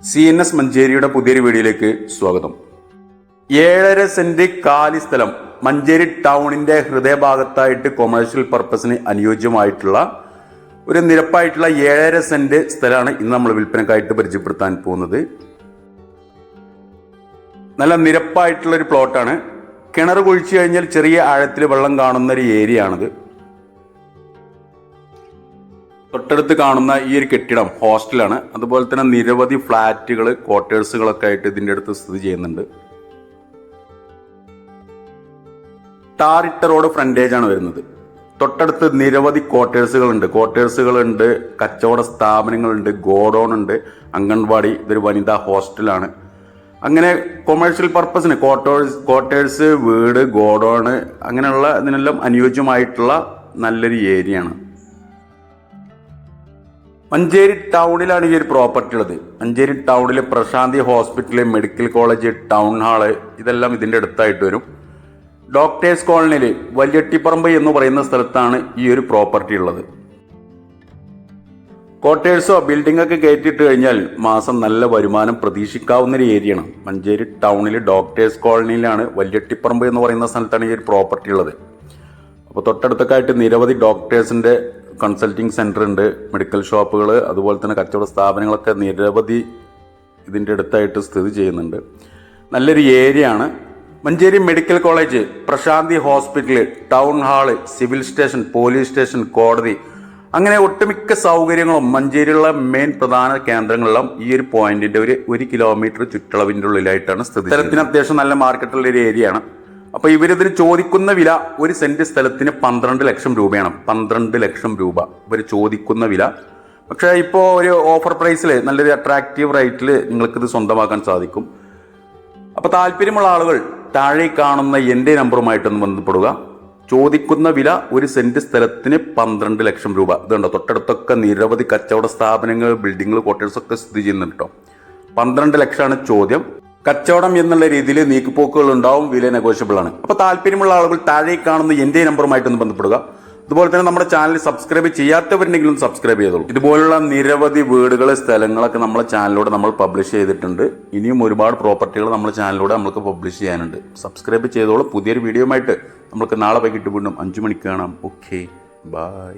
C N S മഞ്ചേരിയുടെ പുതിയൊരു വീഡിയോയിലേക്ക് സ്വാഗതം. ഏഴര സെന്റ് കാലി സ്ഥലം മഞ്ചേരി ടൗണിന്റെ ഹൃദയഭാഗത്തായിട്ട് കൊമേഴ്ഷ്യൽ പർപ്പസിന് അനുയോജ്യമായിട്ടുള്ള ഒരു നിരപ്പായിട്ടുള്ള ഏഴര സെന്റ് സ്ഥലമാണ് ഇന്ന് നമ്മൾ വിൽപ്പനക്കായിട്ട് പരിചയപ്പെടുത്താൻ പോകുന്നത്. നല്ല നിരപ്പായിട്ടുള്ള ഒരു പ്ലോട്ടാണ് കിണർ കുഴിച്ചു കഴിഞ്ഞാൽ ചെറിയ ആഴത്തിൽ വെള്ളം കാണുന്ന ഒരു ഏരിയ ആണിത്. തൊട്ടടുത്ത് കാണുന്ന ഈ ഒരു കെട്ടിടം ഹോസ്റ്റലാണ്. അതുപോലെ തന്നെ നിരവധി ഫ്ലാറ്റുകൾ ക്വാർട്ടേഴ്സുകളൊക്കെ ആയിട്ട് ഇതിന്റെ അടുത്ത് സ്ഥിതി ചെയ്യുന്നുണ്ട്. ടാറിട്ട റോഡ് ഫ്രണ്ടേജ് ആണ് വരുന്നത്. തൊട്ടടുത്ത് നിരവധി ക്വാർട്ടേഴ്സുകളുണ്ട്. ക്വാർട്ടേഴ്സുകളുണ്ട് കച്ചവട സ്ഥാപനങ്ങളുണ്ട് ഗോഡൗൺ ഉണ്ട് അംഗൻവാടി ഇതൊരു വനിതാ ഹോസ്റ്റലാണ്. അങ്ങനെ കൊമേഴ്ഷ്യൽ പർപ്പസിന് ക്വാർട്ടേഴ്സ് ക്വാർട്ടേഴ്സ് വീട് ഗോഡൗണ് അങ്ങനെയുള്ള ഇതിനെല്ലാം അനുയോജ്യമായിട്ടുള്ള നല്ലൊരു ഏരിയയാണ് മഞ്ചേരി ടൗണിലാണ് ഈ ഒരു പ്രോപ്പർട്ടി ഉള്ളത്. മഞ്ചേരി ടൗണിലെ Prashanthi hospital medical college town hall ഇതെല്ലാം ഇതിന്റെ അടുത്തായിട്ട് വരും. ഡോക്ടേഴ്സ് കോളനിയിൽ വല്യട്ടിപ്പറമ്പ് എന്ന് പറയുന്ന സ്ഥലത്താണ് ഈ ഒരു പ്രോപ്പർട്ടി ഉള്ളത്. ക്വാർട്ടേഴ്സോ ബിൽഡിംഗ് ഒക്കെ കയറ്റിയിട്ട് കഴിഞ്ഞാൽ മാസം നല്ല വരുമാനം പ്രതീക്ഷിക്കാവുന്ന ഒരു ഏരിയയാണ്. മഞ്ചേരി ടൗണിൽ ഡോക്ടേഴ്സ് കോളനിയിലാണ് വല്യട്ടിപ്പറമ്പ് എന്ന് പറയുന്ന സ്ഥലത്താണ് ഈ ഒരു പ്രോപ്പർട്ടി ഉള്ളത്. അപ്പോൾ തൊട്ടടുത്തൊക്കെ ആയിട്ട് നിരവധി ഡോക്ടേഴ്സിന്റെ കൺസൾട്ടിങ് സെന്റർ ഉണ്ട്. മെഡിക്കൽ ഷോപ്പുകൾ അതുപോലെ തന്നെ കച്ചവട സ്ഥാപനങ്ങളൊക്കെ നിരവധി ഇതിന്റെ അടുത്തായിട്ട് സ്ഥിതി ചെയ്യുന്നുണ്ട്. നല്ലൊരു ഏരിയ ആണ്. Manjeri medical college Prashanthi hospital town hall civil station police station കോടതി. അങ്ങനെ ഒട്ടുമിക്ക സൗകര്യങ്ങളും മഞ്ചേരിയിലുള്ള മെയിൻ പ്രധാന കേന്ദ്രങ്ങളിലും ഈ ഒരു പോയിന്റിന്റെ ഒരു ഒരു കിലോമീറ്റർ ചുറ്റളവിന്റെ ഉള്ളിലായിട്ടാണ് സ്ഥിതി സ്ഥലത്തിന് അത്യാവശ്യം നല്ല മാർക്കറ്റുള്ള ഒരു ഏരിയയാണ് അപ്പൊ ഇവരിതിന് ചോദിക്കുന്ന വില ഒരു സെന്റ് സ്ഥലത്തിന് പന്ത്രണ്ട് ലക്ഷം രൂപയാണ്. പന്ത്രണ്ട് ലക്ഷം രൂപ. ഇവർ ചോദിക്കുന്ന വില. പക്ഷേ ഇപ്പോൾ ഒരു ഓഫർ പ്രൈസിൽ നല്ലൊരു അട്രാക്റ്റീവ് റേറ്റിൽ നിങ്ങൾക്കിത് സ്വന്തമാക്കാൻ സാധിക്കും. അപ്പോൾ താല്പര്യമുള്ള ആളുകൾ താഴെ കാണുന്ന എന്റെ നമ്പറുമായിട്ടൊന്ന് ബന്ധപ്പെടുക. ചോദിക്കുന്ന വില ഒരു സെന്റ് സ്ഥലത്തിന് പന്ത്രണ്ട് ലക്ഷം രൂപ. ഇതുണ്ടോ തൊട്ടടുത്തൊക്കെ നിരവധി കച്ചവട സ്ഥാപനങ്ങൾ ബിൽഡിങ്ങുകൾ കോട്ടേഴ്സൊക്കെ സ്ഥിതി ചെയ്യുന്നുണ്ട് കേട്ടോ പന്ത്രണ്ട് ലക്ഷമാണ് ചോദ്യം. കച്ചവടം എന്നുള്ള രീതിയിൽ നീക്കുപോക്കുകൾ ഉണ്ടാവും വില നെഗോഷ്യബിൾ ആണ്. അപ്പോൾ താല്പര്യമുള്ള ആളുകൾ താഴെ കാണുന്ന എന്റെ നമ്പറുമായിട്ടൊന്ന് ബന്ധപ്പെടുക. അതുപോലെ തന്നെ നമ്മുടെ ചാനൽ സബ്സ്ക്രൈബ് ചെയ്യാത്തവരുണ്ടെങ്കിലും സബ്സ്ക്രൈബ് ചെയ്തോളൂ. ഇതുപോലുള്ള നിരവധി വീടുകൾ സ്ഥലങ്ങളൊക്കെ നമ്മുടെ ചാനലിലൂടെ നമ്മൾ പബ്ലിഷ് ചെയ്തിട്ടുണ്ട്. ഇനിയും ഒരുപാട് പ്രോപ്പർട്ടികൾ നമ്മുടെ ചാനലിലൂടെ നമ്മൾക്ക് പബ്ലിഷ് ചെയ്യാനുണ്ട്. സബ്സ്ക്രൈബ് ചെയ്തോളൂ. പുതിയൊരു വീഡിയോ ആയിട്ട് നമുക്ക് നാളെ വൈകിട്ട് വീണ്ടും അഞ്ചു മണിക്ക് കാണാം. Okay bye